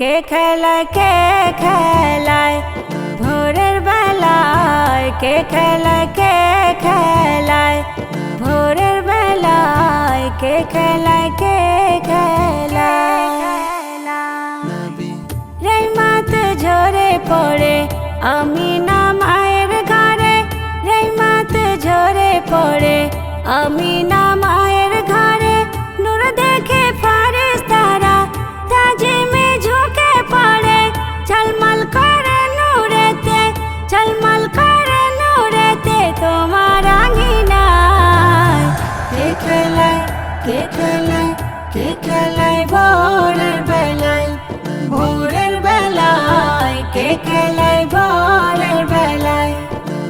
কে খেলায় কে খেলায়? ভোরের বেলায় কে খেলায় কে খেলায়? ভোরের বেলায় কে খেলায় কে খেলায়? রেমাত ঝরে পড়ে, আমি না মায়ের ঘরে রেমাত ঝরে পড়ে, আমি না কে খেলায় কে খেলায় ভোরের বেলায় ভোরের বেলায় কে খেলায় ভোরের বেলায়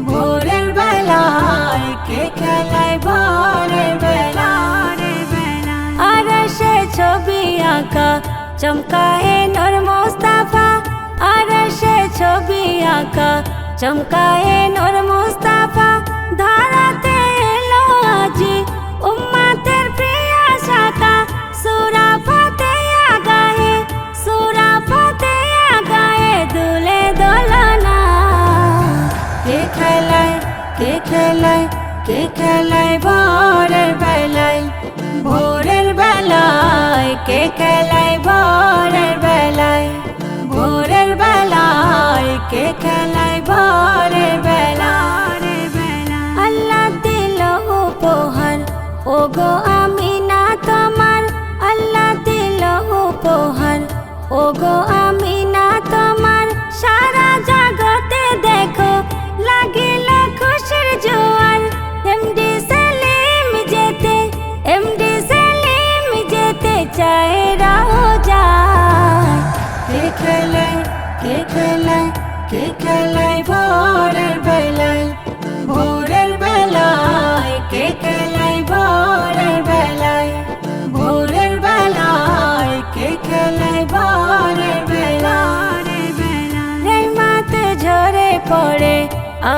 ভোরের বেলায় কে খেলায় ভোরের বেলায়। আর সে ছবি আঁকা, চমকায়ে নূর মোস্তাফা। আর সে ছবি আঁকা, চমকায়ে নূর মোস্তাফা। ধারাতে কে খেলায় কে খেলায় ভোরের বেলায়? ভোরের বেলায় কে খেলায়, ভোরের বেলায়? ভোরের বেলায় কে খেলায়?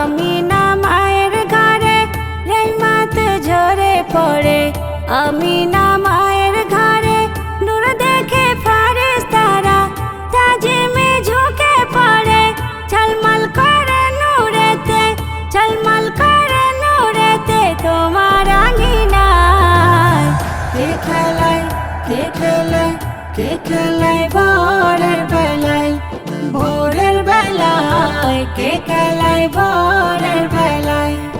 আমি না মায়ের ঘরে রেমাত ঝরে পড়ে। আমি না মায়ের ঘরে নূর দেখে ফারিস তারা তাজিমে ঝুঁকে পড়ে। ঝলমল করে নূরেতে, ঝলমল করে নূরেতে তোমার আঙিনায়। কে খেলায় কে খেলায় কে খেলায় কে কালায় বরের বেলায়?